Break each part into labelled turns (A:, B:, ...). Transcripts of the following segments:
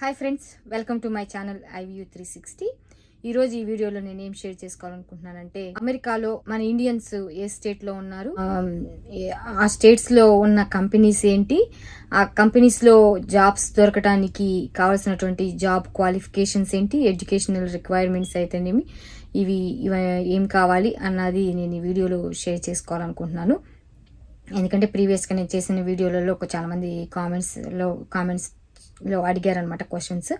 A: Hi friends welcome to my channel iView three sixty. ఈరోజు ఈ వీడియోలో నేను ఏం షేర్ చేసుకోవాలనుకుంటున్నానంటే అమెరికాలో మన ఇండియన్స్ ఏ స్టేట్లో ఉన్నారు? ఆ స్టేట్స్లో ఉన్న కంపెనీస్ ఏంటి? ఆ కంపెనీస్లో జాబ్స్ దొరకడానికి కావాల్సినటువంటి జాబ్ క్వాలిఫికేషన్స్ ఏంటి? ఎడ్యుకేషనల్ రిక్వైర్మెంట్స్ అయితేనేమి ఇవి ఏం కావాలి అన్నది నేను ఈ వీడియోలో షేర్ చేసుకోవాలనుకుంటున్నాను. ఎందుకంటే ప్రీవియస్గా నేను చేసిన వీడియోలలో ఒక చాలామంది కామెంట్స్లో కామెంట్స్ కామెంట్స్లో అడిగారనమాట క్వశ్చన్స్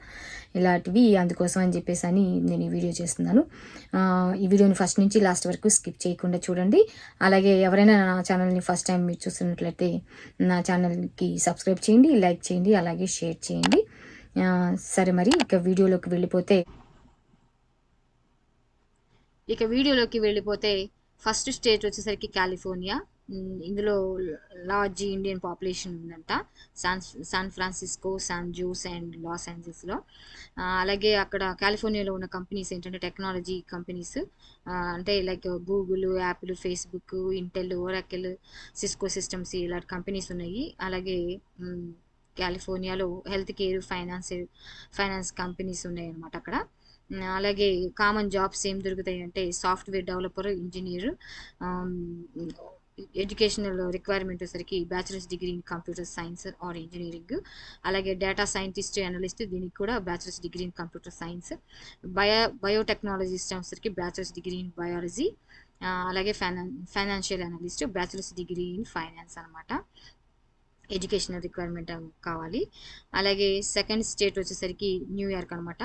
A: ఇలాంటివి అందుకోసం అని చెప్పేసి అని నేను ఈ వీడియో చేస్తున్నాను. ఈ వీడియోని ఫస్ట్ నుంచి లాస్ట్ వరకు స్కిప్ చేయకుండా చూడండి. అలాగే ఎవరైనా నా ఛానల్ని ఫస్ట్ టైం మీరు చూస్తున్నట్లయితే నా ఛానల్కి సబ్స్క్రైబ్ చేయండి లైక్ చేయండి అలాగే షేర్ చేయండి. సరే మరి ఇక వీడియోలోకి వెళ్ళిపోతే ఇక వీడియోలోకి వెళ్ళిపోతే ఫస్ట్ స్టేట్ వచ్చేసరికి కాలిఫోర్నియా ఇందులో లార్జ్ ఇండియన్ పాపులేషన్ ఉందంట. San San Francisco San Jose and Los ఏంజల్స్లో అలాగే అక్కడ కాలిఫోర్నియాలో ఉన్న కంపెనీస్ ఏంటంటే టెక్నాలజీ కంపెనీస్ అంటే like Google Apple Facebook Intel Oracle Cisco Systems ఇలాంటి కంపెనీస్ ఉన్నాయి. అలాగే కాలిఫోర్నియాలో health care finance finance companies ఉన్నాయి అనమాట అక్కడ. అలాగే కామన్ జాబ్స్ ఏం దొరుకుతాయి అంటే software developer engineer educational requirement వచ్చేసరికి bachelor's degree in computer science or engineering. అలాగే డేటా సైంటిస్ట్ అనలిస్ట్ దీనికి కూడా bachelor's degree in computer science. Bio biotechnology వచ్చేసరికి బ్యాచిలర్స్ డిగ్రీ ఇన్ బయాలజీ. అలాగే finance financial analyst bachelor's degree in finance అనమాట educational requirement కావాలి. అలాగే second state వచ్చేసరికి New York అనమాట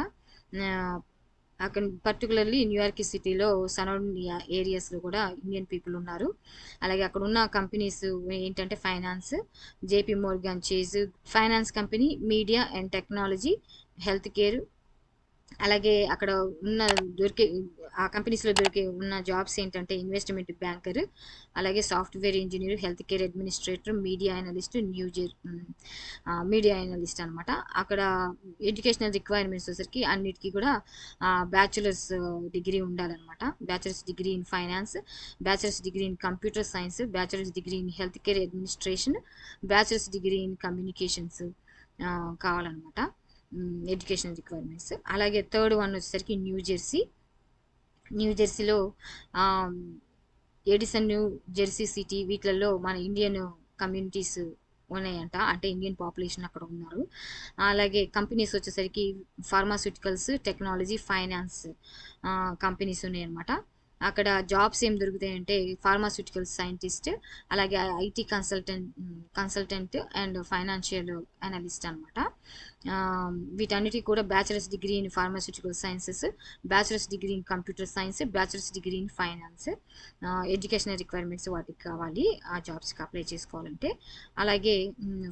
A: అక్కడ పర్టికులర్లీ న్యూయార్క్ సిటీలో సరౌండింగ్ ఏరియాస్లో కూడా ఇండియన్ పీపుల్ ఉన్నారు. అలాగే అక్కడ ఉన్న కంపెనీస్ ఏంటంటే finance JP Morgan Chase finance company media and technology health care అలాగే అక్కడ ఉన్న దొరికే ఆ కంపెనీస్లో దొరికే ఉన్న జాబ్స్ ఏంటంటే ఇన్వెస్ట్మెంట్ బ్యాంకర్ అలాగే software engineer health care administrator media analyst new media analyst అనమాట అక్కడ ఎడ్యుకేషనల్ రిక్వైర్మెంట్స్ వచ్చేసరికి అన్నిటికీ కూడా బ్యాచులర్స్ డిగ్రీ ఉండాలన్నమాట. Bachelor's degree in finance bachelor's degree in computer science bachelor's degree in health care administration bachelor's degree in communications కావాలన్నమాట. Education requirements. అలాగే third one వచ్చేసరికి New Jersey. New జెర్సీలో ఎడిసన్ న్యూ జెర్సీ సిటీ వీటిలలో మన Indian communities ఉన్నాయంట. అంటే Indian population అక్కడ ఉన్నారు. అలాగే కంపెనీస్ వచ్చేసరికి ఫార్మాస్యూటికల్స్ టెక్నాలజీ ఫైనాన్స్ కంపెనీస్ ఉన్నాయన్నమాట. అక్కడ జాబ్స్ ఏం దొరుకుతాయంటే ఫార్మాస్యూటికల్ సైంటిస్ట్ అలాగే IT consultant consultant and financial analyst అనమాట వీటన్నిటికీ కూడా bachelor's degree in pharmaceutical sciences bachelor's degree in computer science bachelor's degree in finance educational requirements వాటికి కావాలి ఆ జాబ్స్కి అప్లై చేసుకోవాలంటే. అలాగే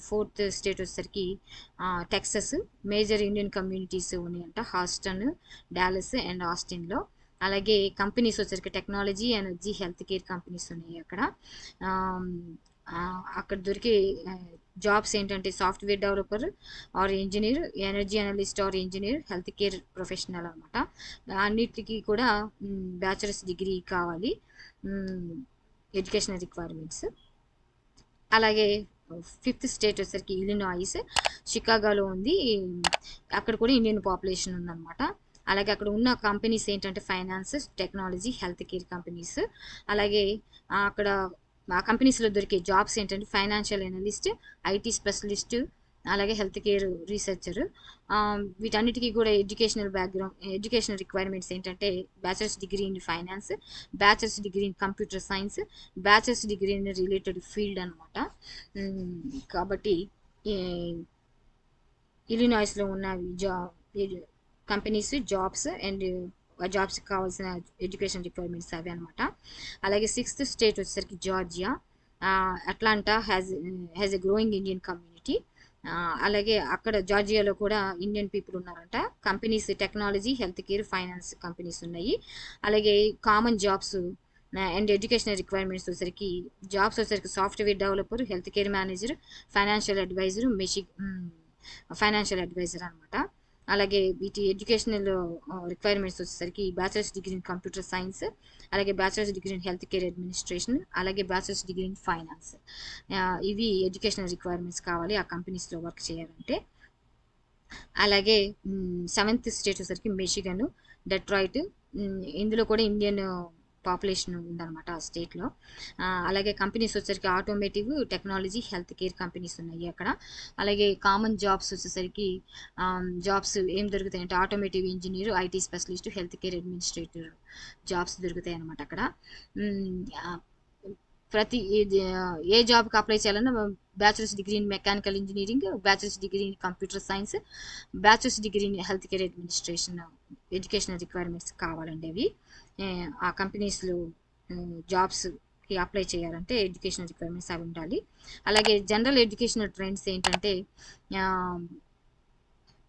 A: ఫోర్త్ స్టేట్ వచ్చేసరికి టెక్సస్ మేజర్ ఇండియన్ కమ్యూనిటీస్ ఉన్నాయంట హాస్టన్ డాలస్ అండ్ ఆస్టిన్లో అలాగే కంపెనీస్ వచ్చరికి technology energy health care companies ఉన్నాయి అక్కడ. అక్కడ దొరికే జాబ్స్ ఏంటంటే software developer or engineer energy analyst or engineer health care professional అనమాట అన్నిటికీ కూడా బ్యాచులర్స్ డిగ్రీ కావాలి. Educational requirements. అలాగే ఫిఫ్త్ స్టేట్ వచ్చేసరికి ఇలినాయిస్ షికాగోలో ఉంది. అక్కడ కూడా ఇండియన్ పాపులేషన్ ఉందన్నమాట. అలాగే అక్కడ ఉన్న కంపెనీస్ ఏంటంటే finance technology health care companies. అలాగే అక్కడ ఆ కంపెనీస్లో దొరికే జాబ్స్ ఏంటంటే ఫైనాన్షియల్ ఎనలిస్ట్ ఐటీ స్పెషలిస్ట్ అలాగే హెల్త్ కేర్ రీసెర్చర్. వీటన్నిటికీ కూడా ఎడ్యుకేషనల్ బ్యాక్గ్రౌండ్ ఎడ్యుకేషనల్ రిక్వైర్మెంట్స్ ఏంటంటే bachelor's degree in finance bachelor's degree in computer science bachelor's degree in related field అనమాట కాబట్టి ఇలినాయిస్లో ఉన్న జా కంపెనీస్ జాబ్స్ అండ్ జాబ్స్కి కావాల్సిన ఎడ్యుకేషన్ రిక్వైర్మెంట్స్ అవి అనమాట అలాగే సిక్స్త్ స్టేట్ వచ్చేసరికి Georgia. Atlanta has has a growing Indian community అలాగే అక్కడ జార్జియాలో కూడా ఇండియన్ పీపుల్ ఉన్నారంట. Companies technology health care finance companies ఉన్నాయి. అలాగే common jobs and educational requirements వచ్చేసరికి జాబ్స్ వచ్చేసరికి software developer health care manager financial advisor మెషి financial advisor అనమాట అలాగే వీటి ఎడ్యుకేషనల్ రిక్వైర్మెంట్స్ వచ్చేసరికి bachelor's degree in computer science అలాగే bachelor's degree in health care administration అలాగే బ్యాచిలర్స్ డిగ్రీ ఇన్ ఫైనాన్స్ ఇవి educational requirements కావాలి ఆ కంపెనీస్లో వర్క్ చేయాలంటే. అలాగే సెవెంత్ స్టేట్ వచ్చేసరికి మిషిగన్ డెట్రాయిట్ ఇందులో కూడా ఇండియన్ పాపులేషన్ ఉందన్నమాట ఆ స్టేట్లో. అలాగే కంపెనీస్ వచ్చేసరికి automotive technology health care companies ఉన్నాయి అక్కడ. అలాగే కామన్ జాబ్స్ వచ్చేసరికి జాబ్స్ ఏం దొరుకుతాయి అంటే automotive engineer IT specialist health care administrator jobs దొరుకుతాయి అనమాట అక్కడ. ప్రతి ఇది, ఏ జాబ్కి అప్లై చేయాలన్నా bachelor's degree in mechanical engineering bachelor's degree in computer science bachelor's degree in health care administration educational requirements కావాలండి అవి ఆ కంపెనీస్లో జాబ్స్కి అప్లై చేయాలంటే ఎడ్యుకేషనల్ రిక్వైర్మెంట్స్ అవి ఉండాలి. అలాగే జనరల్ ఎడ్యుకేషనల్ ట్రెండ్స్ ఏంటంటే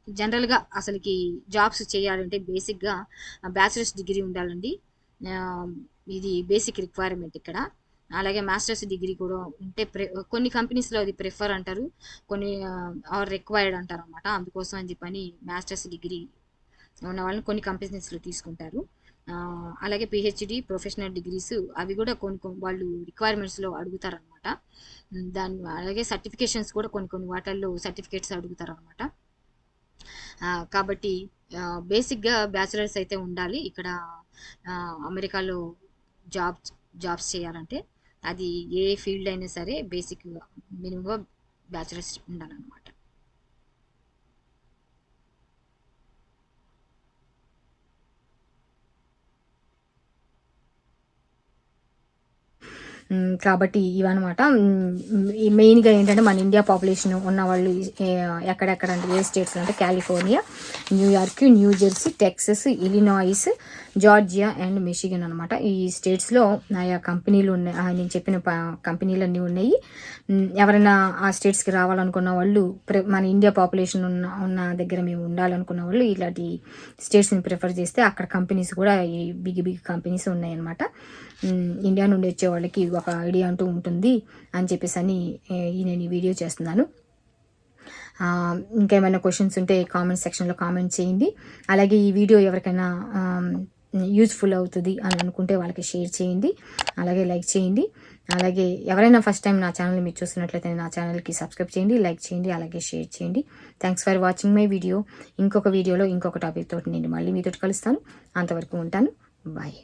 A: జనరల్గా అసలుకి జాబ్స్ చేయాలంటే బేసిక్గా బ్యాచిలర్స్ డిగ్రీ ఉండాలండి. ఇది బేసిక్ రిక్వైర్మెంట్ ఇక్కడ. అలాగే మాస్టర్స్ డిగ్రీ కూడా ఉంటే ప్రి కొన్ని కంపెనీస్లో అది ప్రిఫర్ అంటారు. కొన్ని ఆర్ రిక్వైర్డ్ అంటారు అనమాట అందుకోసం అని చెప్పని మాస్టర్స్ డిగ్రీ ఉన్న వాళ్ళని కొన్ని కంపెనీస్లో తీసుకుంటారు. అలాగే పిహెచ్డి ప్రొఫెషనల్ డిగ్రీస్ అవి కూడా కొన్ని కొన్ని వాళ్ళు రిక్వైర్మెంట్స్లో అడుగుతారనమాట దాని అలాగే సర్టిఫికేషన్స్ కూడా కొన్ని కొన్ని వాటిల్లో సర్టిఫికేట్స్ అడుగుతారనమాట కాబట్టి బేసిక్గా బ్యాచిలర్స్ అయితే ఉండాలి. ఇక్కడ అమెరికాలో జాబ్స్ జాబ్స్ చేయాలంటే అది ఏ ఫీల్డ్ అయినా సరే బేసిక్గా మినిమంగా బ్యాచిలర్స్ ఉండాలన్నమాట మ్, కాబట్టి ఇవన్నమాట. ఈ మెయిన్గా ఏంటంటే మన ఇండియా పాపులేషన్ ఉన్న వాళ్ళు ఎక్కడెక్కడ అంటే ఏ స్టేట్స్ అంటే California New York Jersey Texas Illinois Georgia and Michigan అనమాట ఈ స్టేట్స్లో ఆయా కంపెనీలు ఉన్నాయి. నేను చెప్పిన కంపెనీలు కంపెనీలన్నీ ఉన్నాయి. ఎవరైనా ఆ స్టేట్స్కి రావాలనుకున్న వాళ్ళు మన ఇండియా పాపులేషన్ ఉన్న ఉన్న దగ్గర మేము ఉండాలనుకున్న వాళ్ళు ఇలాంటి స్టేట్స్ని ప్రిఫర్ చేస్తే అక్కడ కంపెనీస్ కూడా ఈ బిగ్ బిగ్ కంపెనీస్ ఉన్నాయన్నమాట. ఇండియా నుండి వచ్చే వాళ్ళకి ఒక ఐడియా అంటూ ఉంటుంది అని చెప్పేసి అని ఈ నేను ఈ వీడియో చేస్తున్నాను. ఇంకేమైనా క్వశ్చన్స్ ఉంటే కామెంట్ సెక్షన్లో కామెంట్ చేయండి. అలాగే ఈ వీడియో ఎవరికైనా యూజ్ఫుల్ అవుతుంది అని అనుకుంటే వాళ్ళకి షేర్ చేయండి. అలాగే లైక్ చేయండి. అలాగే ఎవరైనా ఫస్ట్ టైం నా ఛానల్ మీరు చూస్తున్నట్లయితే నా ఛానల్కి సబ్స్క్రైబ్ చేయండి లైక్ చేయండి అలాగే షేర్ చేయండి. Thanks for watching my video ఇంకొక వీడియోలో ఇంకొక టాపిక్ తోటి నేను మళ్ళీ మీతో కలుస్తాను. అంతవరకు ఉంటాను. బాయ్